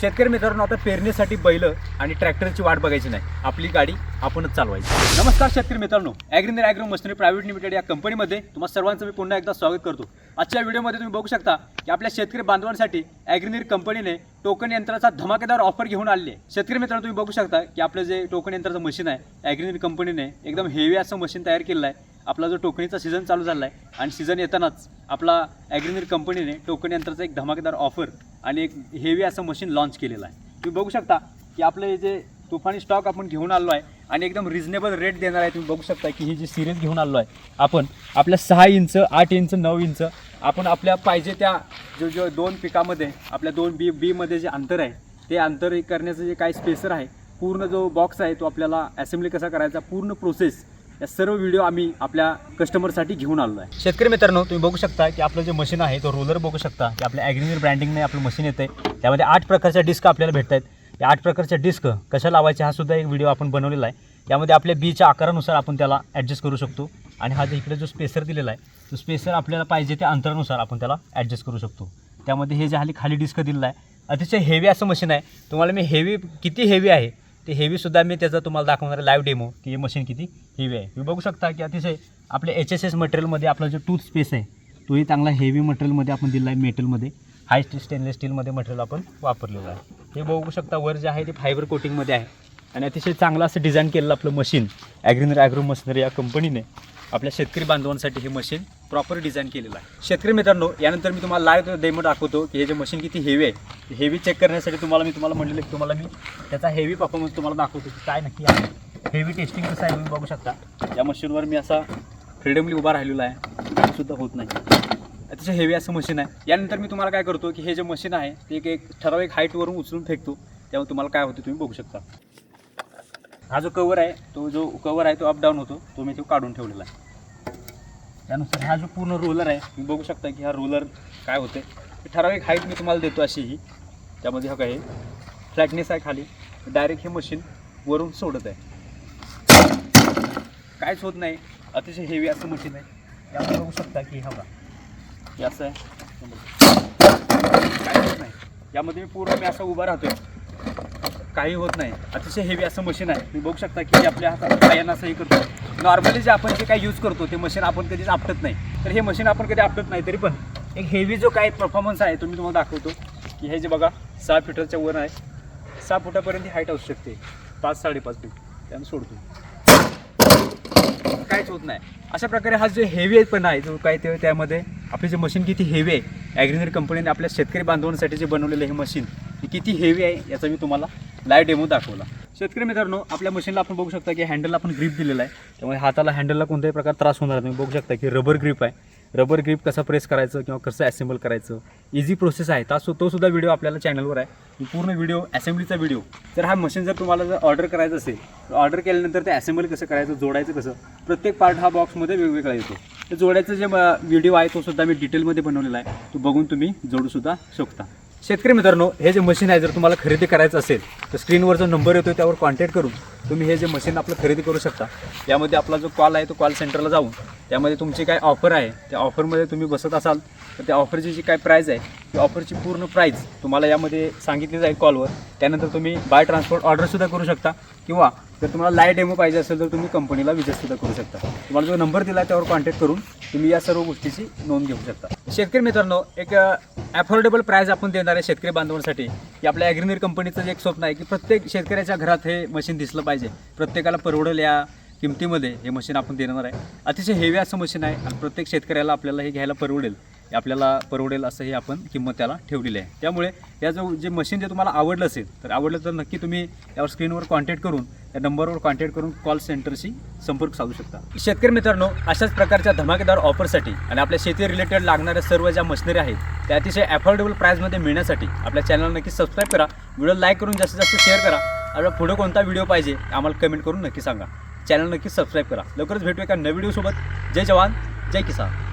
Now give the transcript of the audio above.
शेतकरी मित्रांनो आता पेरणीसाठी बैल आणि ट्रॅक्टरची वाट बघायची नाही. आपली गाडी आपणच चालवायची. नमस्कार शेतकरी मित्रांनो Agriner agro machinery private limited या कंपनीमध्ये तुम्हाला सर्वांचं मी पुन्हा एकदा स्वागत करतो. आजच्या व्हिडिओमध्ये तुम्ही बघू शकता की आपल्या शेतकरी बांधवांसाठी ॲग्रिनर कंपनीने टोकन यंत्राचा धमाकेदार ऑफर घेऊन आले आहे. शेतकरी मित्रांनो तुम्ही बघू शकता की आपलं जे टोकन यंत्राचं मशीन आहे ॲग्रिनर कंपनीने एकदम हेवी असं मशीन तयार केलेलं आहे. आपला जो टोकणीचा सीझन चालू झाला आहे आणि सीझन येतानाच आपला ॲग्रिनर कंपनीने टोकन यंत्राचा एक धमाकेदार ऑफर आणि एक हेवी असं मशीन लॉन्च केलेलं आहे. तुम्ही बघू शकता की आपलं हे जे तुफानी स्टॉक आपण घेऊन आलो आहे आणि एकदम रिझनेबल रेट देणार आहे तुम्ही बघू शकता की ही जी सिरीज घेऊन आलो आहे आपण आपल्या सहा इंच आठ इंच नऊ इंच आपण आपल्या पाहिजे त्या जो जो दोन पिकामध्ये आपल्या दोन बी बीमध्ये जे अंतर आहे ते अंतर करण्याचं जे काय स्पेसर आहे पूर्ण जो बॉक्स आहे तो आपल्याला असेंब्ली कसा करायचा पूर्ण प्रोसेस या सर्व व्हिडिओ आम्ही आपल्या कस्टमरसाठी घेऊन आलो आहे शेतकरी मित्रांनो तुम्ही बघू शकता की आपलं जे मशीन आहे तो रोलर बघू शकता की आपल्या ॲग्रिनर ब्रँडिंगने आपलं मशीन येतं आहे त्यामध्ये आठ प्रकारच्या डिस्क आपल्याला भेटत आहेत या आठ प्रकारच्या डिस्क कशा लावायच्या हा सुद्धा एक व्हिडिओ आपण बनवलेला आहे. यामध्ये आपल्या बीच्या आकारानुसार आपण त्याला ॲडजस्ट करू शकतो. आणि हा जो इकडे जो स्पेसर दिलेला आहे तो स्पेसर आपल्याला पाहिजे त्या अंतरानुसार आपण त्याला ॲडजस्ट करू शकतो. त्यामध्ये हे जे खाली खाली डिस्क दिलेलं आहे अतिशय हेवी असं मशीन आहे. तुम्हाला मी हेवी किती हेवी आहे ते हेवीसुद्धा मी त्याचा तुम्हाला दाखवणार आहे लाईव्ह डेमो की हे मशीन किती हेवी आहे. तुम्ही बघू शकता की अतिशय आपल्या एच एस एस मटेरियलमध्ये आपला जो टूथ स्पेस आहे तोही चांगला हेवी मटेरियलमध्ये आपण दिला आहे मेटलमध्ये हाय स्टेनलेस स्टीलमध्ये मटेरियल आपण वापरलेलं आहे. हे बघू शकता वर जे आहे ते फायबर कोटिंगमध्ये आहे. आणि अतिशय चांगलं असं डिझाईन केलेलं आपलं मशीन ॲग्रिनर ॲग्रो मशिनरी या कंपनीने आपल्या शेतकरी बांधवांसाठी हे मशीन प्रॉपर डिझाईन केलेलं आहे. शेतकरी मित्रांनो यानंतर मी तुम्हाला लाईव्ह डेमो दाखवतो की हे जे मशीन किती हेवी आहे. हेवी चेक करण्यासाठी तुम्हाला मी तुम्हाला म्हणलेलं की तुम्हाला मी त्याचा हेवी परफॉर्मन्स तुम्हाला दाखवतो की काय नक्की आहे. हेवी टेस्टिंग कसं आहे तुम्ही बघू शकता. या मशीनवर मी असा फ्रीडमली उभा राहिलेला आहे. सुद्धा होत नाही. अतिशय हेवी असं मशीन आहे. यानंतर मी तुम्हाला काय करतो की हे जे मशीन आहे ते एक एक ठराविक हाईटवरून उचलून फेकतो. त्यामुळे तुम्हाला काय होतं तुम्ही बघू शकता. हा जो कवर आहे तो जो कवर आहे तो अपडाऊन होतो. तो मी तो काढून ठेवलेला आहे. त्यानुसार हा जो पूर्ण रोलर आहे तुम्ही बघू शकता की हा रोलर काय होते ठराविक हाईट मी तुम्हाला देतो अशी ही. त्यामध्ये हा काय फ्लॅटनेस आहे खाली. डायरेक्ट हे मशीन वरून सोडत आहे. काहीच होत नाही. अतिशय हेवी असं मशीन आहे. त्यामुळे बघू शकता की हा बघा. असं आहे. काय होत नाही. यामध्ये मी पूर्ण मी असा उभा राहतोय. काही होत नाही. अतिशय हेवी असं मशीन आहे. तुम्ही बघू शकता की आपल्या हातात पायांना असं हे करतो. नॉर्मली जे आपण जे काही यूज करतो ते मशीन आपण कधीच आपटत नाही. तर हे मशीन आपण कधी आपटत नाही तरी पण एक हेवी जो काही परफॉर्मन्स आहे तो मी तुम्हाला दाखवतो. की हे जे बघा सहा फुटाच्या वर आहे. सहा फुटापर्यंत ही हाईट असू शकते. पाच साडेपाच फूट त्यानं सोडतो. काहीच होत नाही. अशा प्रकारे हा जो हेवी पण आहे जो काय ते त्यामध्ये आपले जे मशीन किती हेवी आहे ॲग्रिनर कंपनीने आपल्या शेतकरी बांधवांसाठी जे बनवलेलं हे मशीन किती हेवी आहे याचा मी तुम्हाला लाईव्ह डेमो दाखवला. शेतकरी मित्रांनो आपल्या मशीनला आपण बघू शकता की हँडलला आपण ग्रीप दिलेला आहे. त्यामुळे हाताला हँडलला कोणत्याही प्रकार त्रास होणार नाही. बघू शकता की रबर ग्रीप आहे. रबर ग्रीप कसा प्रेस करायचं किंवा कसं असेंबल करायचं? इझी प्रोसेस आहे. ता तो सुद्धा व्हिडिओ आपल्याला चॅनलवर आहे. पूर्ण व्हिडिओ असेंब्लीचा व्हिडिओ जर हा मशीन जर तुम्हाला जर ऑर्डर करायचं असेल तर ऑर्डर केल्यानंतर ते असेंबल कसं करायचं जोडायचं कसं? प्रत्येक पार्ट हा बॉक्समध्ये वेगवेगळा येतो. तर जोडायचं जे व्हिडिओ आहे तो सुद्धा मी डिटेलमध्ये बनवलेला आहे. तो बघून तुम्ही जोडूसुद्धा शकता. शेतकरी मित्रांनो हे जे मशीन आहे जर तुम्हाला खरेदी करायचं असेल तर स्क्रीनवर जो नंबर येतो त्यावर कॉन्टॅक्ट करून तुम्ही हे जे मशीन आपलं खरेदी करू शकता. यामध्ये आपला जो कॉल आहे तो कॉल सेंटरला जाऊन त्यामध्ये तुमची काय ऑफर आहे त्या ऑफरमध्ये तुम्ही बसत असाल तर त्या ऑफरची जी काय प्राईज आहे ती ऑफरची पूर्ण प्राईज तुम्हाला यामध्ये सांगितली जाईल कॉलवर त्यानंतर तुम्ही बाय ट्रान्सपोर्ट ऑर्डरसुद्धा करू शकता किंवा जर तुम्हाला लाईव्ह डेमो पाहिजे असेल तर तुम्ही कंपनीला विजिटसुद्धा करू शकता. तुम्हाला जो नंबर दिला आहे त्यावर कॉन्टॅक्ट करून तुम्ही या सर्व गोष्टीची नोंद घेऊ शकता. शेतकरी मित्रांनो एक अफोर्डेबल प्राईज आपण देणार आहे शेतकरी बांधवांसाठी. की आपल्या ॲग्रिनर कंपनीचं जे एक स्वप्न आहे की प्रत्येक शेतकऱ्याच्या घरात हे मशीन दिसलं पाहिजे. प्रत्येकाला परवडेल या किमतीमध्ये हे मशीन आपण देणार आहे. अतिशय हेवी असं मशीन आहे आणि प्रत्येक शेतकऱ्याला आपल्याला हे घ्यायला परवडेल. आपल्याला परवडेल असं हे आपण किंमत त्याला ठेवलेली आहे. त्यामुळे या जो जे मशीन जे तुम्हाला आवडलं असेल तर आवडलं तर नक्की तुम्ही यावर स्क्रीनवर कॉन्टॅक्ट करून त्या नंबरवर कॉन्टॅक्ट करून कॉल सेंटरशी संपर्क साधू शकता. शेतकरी मित्रांनो अशाच प्रकारच्या धमाकेदार ऑफरसाठी आणि आपल्या शेती रिलेटेड लागणाऱ्या सर्व ज्या मशिनरी आहेत त्या अतिशय अफोर्डेबल प्राईजमध्ये मिळण्यासाठी आपल्या चॅनलला नक्की सबस्क्राईब करा. व्हिडिओ लाईक करून जास्तीत जास्त शेअर करा. आपला पुढे कोणता व्हिडिओ पाहिजे आम्हाला कमेंट करून नक्की सांगा. चॅनल नक्की सबस्क्राईब करा. लवकरच भेटूया एका नवीन व्हिडिओसोबत जय जवान जय किसान.